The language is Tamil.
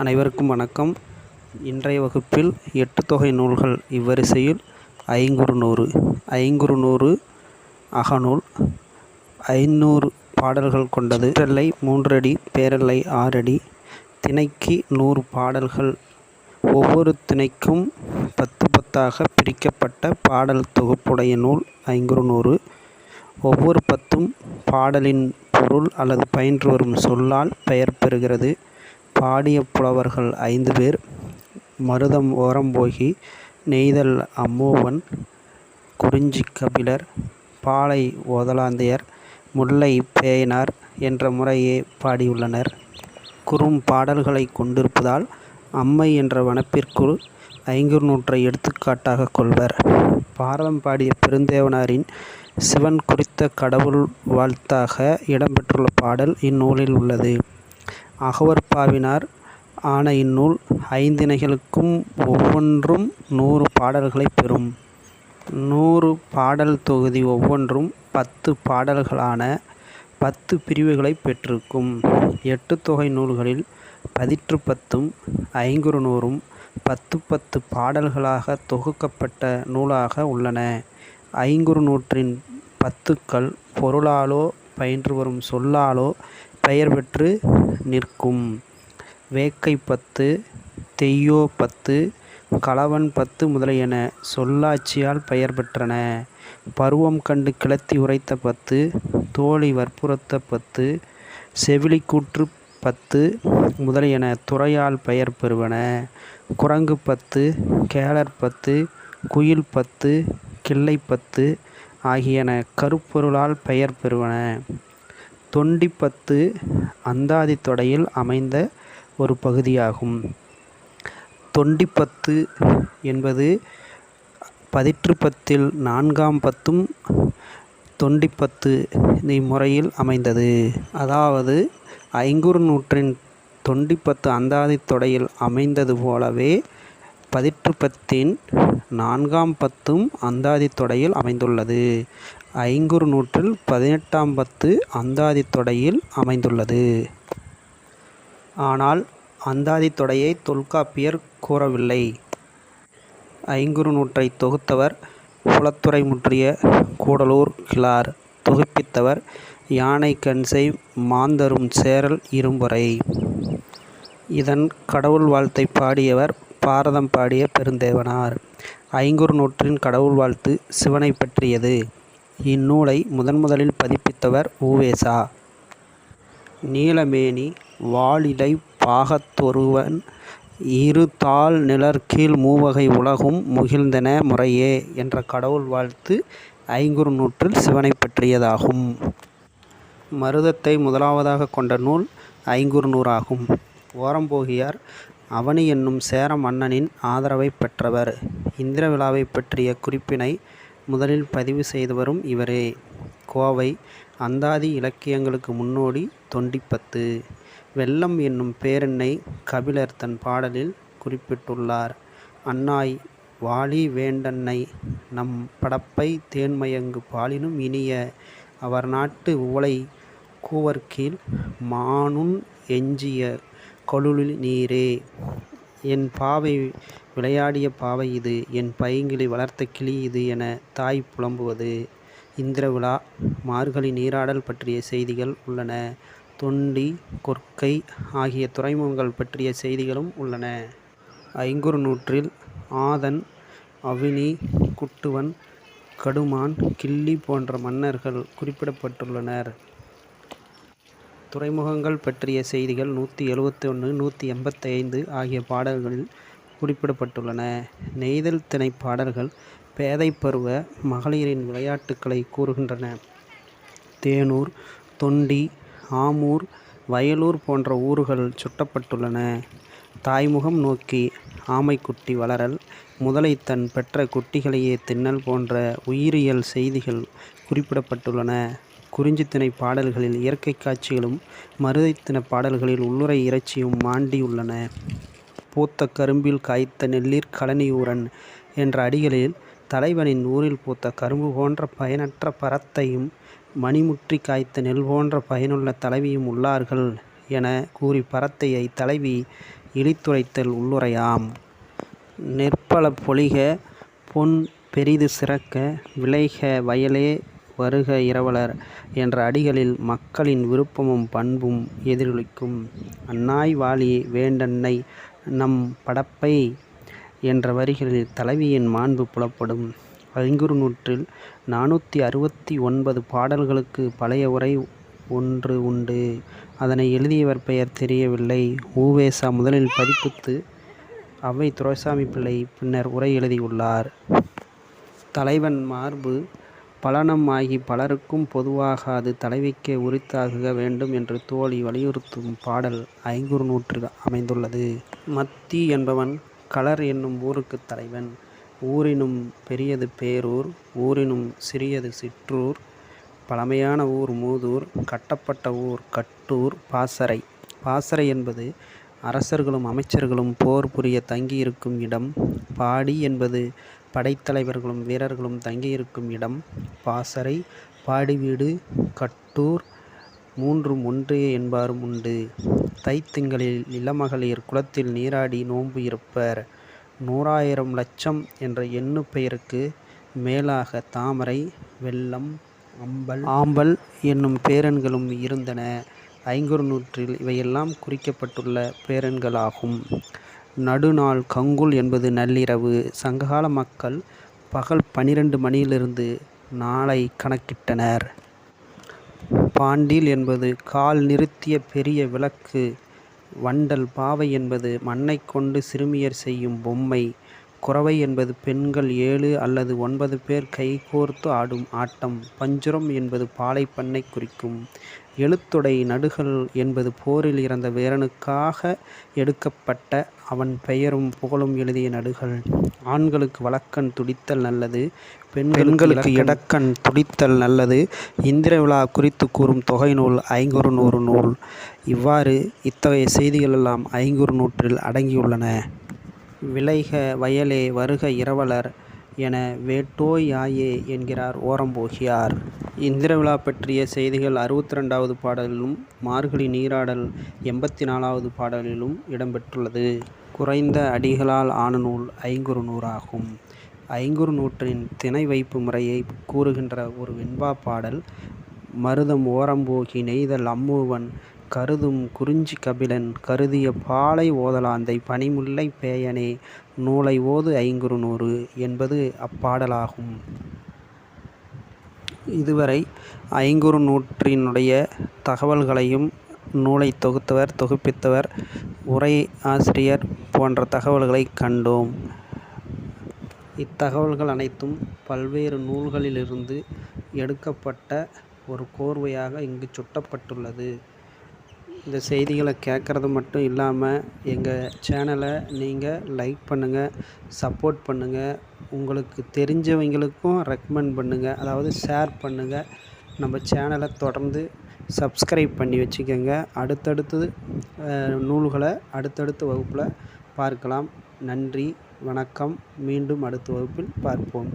அனைவருக்கும் வணக்கம். இன்றைய வகுப்பில் எட்டு தொகை நூல்கள் இவ்வரிசையில் ஐங்குறுநூறு ஐங்குறுநூறு அகநூல் ஐநூறு பாடல்கள் கொண்டது. சிற்றெல்லை மூன்றடி பேரல்லை ஆறடி திணைக்கு நூறு பாடல்கள் ஒவ்வொரு திணைக்கும் பத்து பத்தாக பிரிக்கப்பட்ட பாடல் தொகுப்புடைய நூல் ஐங்குறுநூறு. ஒவ்வொரு பத்தும் பாடலின் பொருள் அல்லது பயின்று வரும் சொல்லால் பெயர் பெறுகிறது. பாடிய புலவர்கள் ஐந்து பேர். மருதம் ஓரம்போகி நெய்தல் அம்மூவன் குறிஞ்சி கபிலர் பாலை ஓதலாந்தையர் முல்லை பேயனார் என்ற முறையே பாடியுள்ளனர். குறும் பாடல்களை கொண்டிருப்பதால் அம்மை என்ற வனப்பிற்குள் ஐங்குறுநூற்றை எடுத்துக்காட்டாக கொள்வர். பாரதம் பாடிய பெருந்தேவனாரின் சிவன் குறித்த கடவுள் வாழ்த்தாக இடம்பெற்றுள்ள பாடல் இந்நூலில் உள்ளது. அகவற்பாவினார் ஆன இந்நூல் ஐந்திணைகளுக்கும் ஒவ்வொன்றும் நூறு பாடல்களைப் பெறும். நூறு பாடல் தொகுதி ஒவ்வொன்றும் பத்து பாடல்களான பத்து பிரிவுகளைப் பெற்றிருக்கும். எட்டு தொகை நூல்களில் பதிற்று பத்தும் ஐங்குறுநூறும் பத்து பத்து பாடல்களாக தொகுக்கப்பட்ட நூலாக உள்ளன. ஐங்குறுநூற்றின் பத்துக்கள் பொருளாலோ பயின்று வரும் சொல்லாலோ பெயர் பெற்று நிற்கும். வேக்கை பத்து தெய்யோ பத்து பத்து முதலியன சொல்லாட்சியால் பெயர் பெற்றன. பருவம் கண்டு கிளத்தி உரைத்த பத்து தோழி வற்புறுத்த பத்து செவிலிக்கூற்று பத்து முதலியன துறையால் பெயர் பெறுவன. குரங்கு பத்து கேளர் பத்து குயில் பத்து கிள்ளை பத்து ஆகியன கருப்பொருளால் பெயர் பெறுவன. தொண்டிப்பத்து அந்தாதி தொடையில் அமைந்த ஒரு பகுதியாகும். தொண்டிப்பத்து என்பது பதிற்றுப்பத்தில் நான்காம் பத்தும் தொண்டிப்பத்து இம்முறையில் அமைந்தது. அதாவது ஐங்குறு நூற்றின் தொண்டிப்பத்து அந்தாதித் தொடையில் அமைந்தது போலவே பதிற்றுப்பத்தின் நான்காம் பத்தும் அந்தாதித் தொடையில் அமைந்துள்ளது. ஐங்குறுநூற்றில் பதினெட்டாம் பத்து அந்தாதி தொடையில் அமைந்துள்ளது. ஆனால் அந்தாதி தொடையை தொல்காப்பியர் கூறவில்லை. ஐங்குறுநூற்றைத் தொகுத்தவர் குலத்துறை முற்றிய கூடலூர் கிளார் தொகுப்பித்தவர் யானை கன்சை மாந்தரும் சேரல் இரும்புரை. இதன் கடவுள் வாழ்த்தை பாடியவர் பாரதம் பாடிய பெருந்தேவனார் ஐங்குறுநூற்றின் கடவுள் வாழ்த்து சிவனைப் பற்றியது இந்நூலை முதன்முதலில் பதிப்பித்தவர் ஊவேசா நீலமேனி வாளிலை பாகத்தொருவன் இரு தாள் நிலர்கீழ் மூவகை உலகும் முகிழ்ந்தென முறையே என்ற கடவுள் வாழ்த்து ஐங்குறுநூற்றில் சிவனைப் பற்றியதாகும். மருதத்தை முதலாவதாகக் கொண்ட நூல் ஐங்குறுநூறாகும். ஓரம்போகியார் அவனி என்னும் சேர மன்னனின் ஆதரவைப் பெற்றவர். இந்திர விழாவை பற்றிய குறிப்பினை முதலில் பதிவு செய்தவரும் இவரே. கோவை அந்தாதி இலக்கியங்களுக்கு முன்னோடி தொண்டிப்பத்து வெள்ளம் என்னும் பேரெண்ணை கபிலர் தன் பாடலில் குறிப்பிட்டுள்ளார். அன்னாய் வாலி வேண்டன்னை நம் படப்பை தேன்மயங்கு பாலினும் இனிய அவர் நாட்டு உவளை கூவர்கீழ் மானுன் எஞ்சிய கொளுலி நீரே. என் பாவை விளையாடிய பாவை இது என் பைங்கிளி வளர்த்த கிளி இது என தாய் புலம்புவது. இந்திர விழா மார்கழி நீராடல் பற்றிய செய்திகள் உள்ளன. தொண்டி கொற்கை ஆகிய துறைமுகங்கள் பற்றிய செய்திகளும் உள்ளன. ஐங்குறுநூற்றில் ஆதன் அவினி குட்டுவன் கடுமான் கிள்ளி போன்ற மன்னர்கள் குறிப்பிடப்பட்டுள்ளனர். துறைமுகங்கள் பற்றிய செய்திகள் நூற்றி எழுபத்தொன்று நூற்றி எண்பத்தைந்து ஆகிய பாடல்களில் குறிப்பிடப்பட்டுள்ளன. நெய்தல் திணைப் பாடல்கள் பேதை பருவ மகளிரின் விளையாட்டுக்களை கூறுகின்றன. தேனூர் தொண்டி ஆமூர் வயலூர் போன்ற ஊர்கள் சுட்டப்பட்டுள்ளன. தாய்முகம் நோக்கி ஆமைக்குட்டி வளரல் முதலை தன் பெற்ற குட்டிகளையே தின்னல் போன்ற உயிரியல் செய்திகள் குறிப்பிடப்பட்டுள்ளன. குறிஞ்சித் திணைப் பாடல்களில் இயற்கை காட்சிகளும் மருதைத் பாடல்களில் உள்ளுறை இறைச்சியும் மாண்டியுள்ளன. பூத்த கரும்பில் காய்த்த நெல்லீர் கழனியூரன் என்ற அடிகளில் தலைவனின் ஊரில் பூத்த கரும்பு போன்ற பயனற்ற பரத்தையும் மணிமுற்றி காய்த்த நெல் போன்ற பயனுள்ள தலைவியும் உள்ளார்கள் என கூறி பரத்தையை தலைவி இழித்துரைத்தல் உள்ளுரையாம். நெற்பல பொலிக பொன் பெரிது சிறக்க விளைக வயலே வருக இரவலர் என்ற அடிகளில் மக்களின் விருப்பமும் பண்பும் எதிரொலிக்கும். அன்னாய் வாழி வேண்டன்னை நம் படப்பை என்ற வரிகளில் தலைவியின் மாண்பு புலப்படும். ஐங்குறுநூற்றில் நானூற்றி அறுபத்தி ஒன்பது பாடல்களுக்கு பழைய உரை ஒன்று உண்டு. அதனை எழுதியவர் பெயர் தெரியவில்லை. ஊவேசா முதலில் பதிப்பித்து அவை துரைசாமி பிள்ளை பின்னர் உரை எழுதியுள்ளார். தலைவன் மார்பு பழனம் ஆகிப் பொதுவாக அது தலைவிக்கே உரித்தாகுக வேண்டும் என்று தோழி வலியுறுத்தும் பாடல் ஐங்குறுநூற்றில் அமைந்துள்ளது. மத்தி என்பவன் கலர் என்னும் ஊருக்குத் தலைவன். ஊரினும் பெரியது பேரூர். ஊரினும் சிறியது சிற்றூர். பழமையான ஊர் மூதூர். கட்டப்பட்ட ஊர் கட்டூர். பாசறை பாசறை என்பது அரசர்களும் அமைச்சர்களும் போர் புரிய தங்கியிருக்கும் இடம். பாடி என்பது படைத்தலைவர்களும் வீரர்களும் தங்கியிருக்கும் இடம். பாசறை பாடிவீடு கட்டூர் மூன்றும் ஒன்றே என்பாரும் உண்டு. தைத்திங்களில் இளமகளிர் குளத்தில் நீராடி நோன்பு இருப்பர். நூறாயிரம் லட்சம் என்ற எண்ணு பெயருக்கு மேலாக தாமரை வெள்ளம் அம்பல் ஆம்பல் என்னும் பேரன்களும் இருந்தன. ஐங்குறுநூற்றில் இவையெல்லாம் குறிக்கப்பட்டுள்ள பேரன்களாகும் நடுநாள் கங்குல் என்பது நள்ளிரவு. சங்ககால மக்கள் பகல் பனிரெண்டு மணியிலிருந்து நாளை கணக்கிட்டனர். பாண்டில் என்பது கால் நிறுத்திய பெரிய விளக்கு. வண்டல் பாவை என்பது மண்ணை கொண்டு சிறுமியர் செய்யும் பொம்மை. குரவை என்பது பெண்கள் ஏழு அல்லது ஒன்பது பேர் கைகோர்த்து ஆடும் ஆட்டம். பஞ்சுரம் என்பது பாலை பண்ணைக் குறிக்கும். எழுத்தொடை நடுகல் என்பது போரில் இறந்த வீரனுக்காக எடுக்கப்பட்ட அவன் பெயரும் புகழும் எழுதிய நடுகல். ஆண்களுக்கு வலக்கண் துடித்தல் நல்லது. பெண்களுக்கு இடக்கண் துடித்தல் நல்லது. இந்திர விழா குறித்துக் கூறும் தொகைநூல் ஐங்குறுநூறு நூல். இவ்வாறு இத்தகைய செய்திகள் எல்லாம் ஐங்குறுநூற்றில் அடங்கியுள்ளன. விளைக வயலே வருக இரவலர் என வேட்டோய் யாயே என்கிறார் ஓரம்போகியார். இந்திரவிழா பற்றிய செய்திகள் அறுபத்திரண்டாவது பாடலிலும் மார்கழி நீராடல் எண்பத்தி நாலாவது பாடலிலும் இடம்பெற்றுள்ளது குறைந்த அடிகளால் ஆன நூல் ஐங்குறுநூறாகும். ஐங்குறுநூற்றின் திணை வைப்பு முறையை கூறுகின்ற ஒரு வெண்பா பாடல் மருதம் ஓரம்போகி நெய்தல் அம்மூவன் கருதும் குறிஞ்சி கபிலன் கருதிய பாலை ஓதலாந்தை பனிமுல்லை பேயனே நூலை ஓது ஐங்குறுநூறு என்பது அப்பாடலாகும். இதுவரை ஐங்குறுநூற்றினுடைய தகவல்களையும் நூலை தொகுத்தவர் தொகுப்பித்தவர் உரை ஆசிரியர் போன்ற தகவல்களை கண்டோம். இத்தகவல்கள் அனைத்தும் பல்வேறு நூல்களிலிருந்து எடுக்கப்பட்ட ஒரு கோர்வையாக இங்கு சுட்டப்பட்டுள்ளது. இந்த செய்திகளை கேட்குறது மட்டும் இல்லாமல் எங்கள் சேனலை நீங்கள் லைக் பண்ணுங்கள் சப்போர்ட் பண்ணுங்கள் உங்களுக்கு தெரிஞ்சவங்களுக்கும் ரெக்கமெண்ட் பண்ணுங்கள் அதாவது ஷேர் பண்ணுங்கள் நம்ம சேனலை தொடர்ந்து சப்ஸ்கிரைப் பண்ணி வச்சுக்கோங்க அடுத்தடுத்து நூல்களை அடுத்தடுத்த வகுப்பில் பார்க்கலாம். நன்றி வணக்கம். மீண்டும் அடுத்த வகுப்பில் பார்ப்போம்.